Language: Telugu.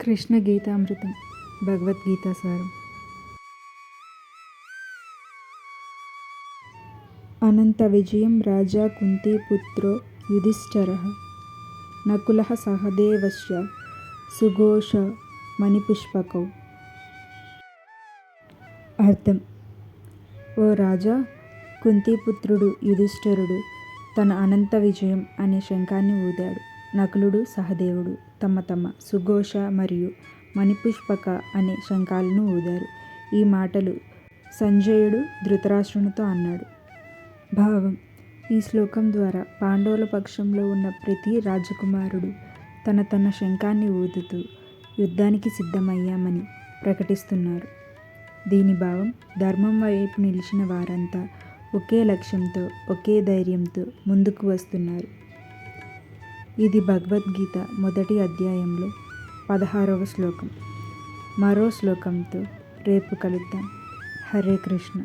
కృష్ణ గీతామృతం భగవద్గీత సారం. అనంత విజయం రాజా కుంతీపుత్రో యుధిష్ఠర. నకుల సహదేవశ్య సుఘోష మణిపుష్పకౌ. అర్థం. ఓ రాజా కుంతీపుత్రుడు యుధిష్ఠరుడు తన అనంత విజయం అనే శంఖాన్ని ఊదాడు. నకులుడు సహదేవుడు తమ తమ సుఘోష మరియు మణిపుష్పక అనే శంఖాలను ఊదారు. ఈ మాటలు సంజయుడు ధృతరాష్ట్రునితో అన్నాడు. భావం ఈ శ్లోకం ద్వారా పాండవుల పక్షంలో ఉన్న ప్రతి రాజకుమారుడు తన తన శంఖాన్ని ఊదుతూ యుద్ధానికి సిద్ధమయ్యామని ప్రకటిస్తున్నారు. దీని భావం ధర్మం వైపు నిలిచిన వారంతా ఒకే లక్ష్యంతో ఒకే ధైర్యంతో ముందుకు వస్తున్నారు. ఇది భగవద్గీత మొదటి అధ్యాయంలో పదహారవ శ్లోకం. మరో శ్లోకంతో రేపు కలుద్దాం. హరే కృష్ణ.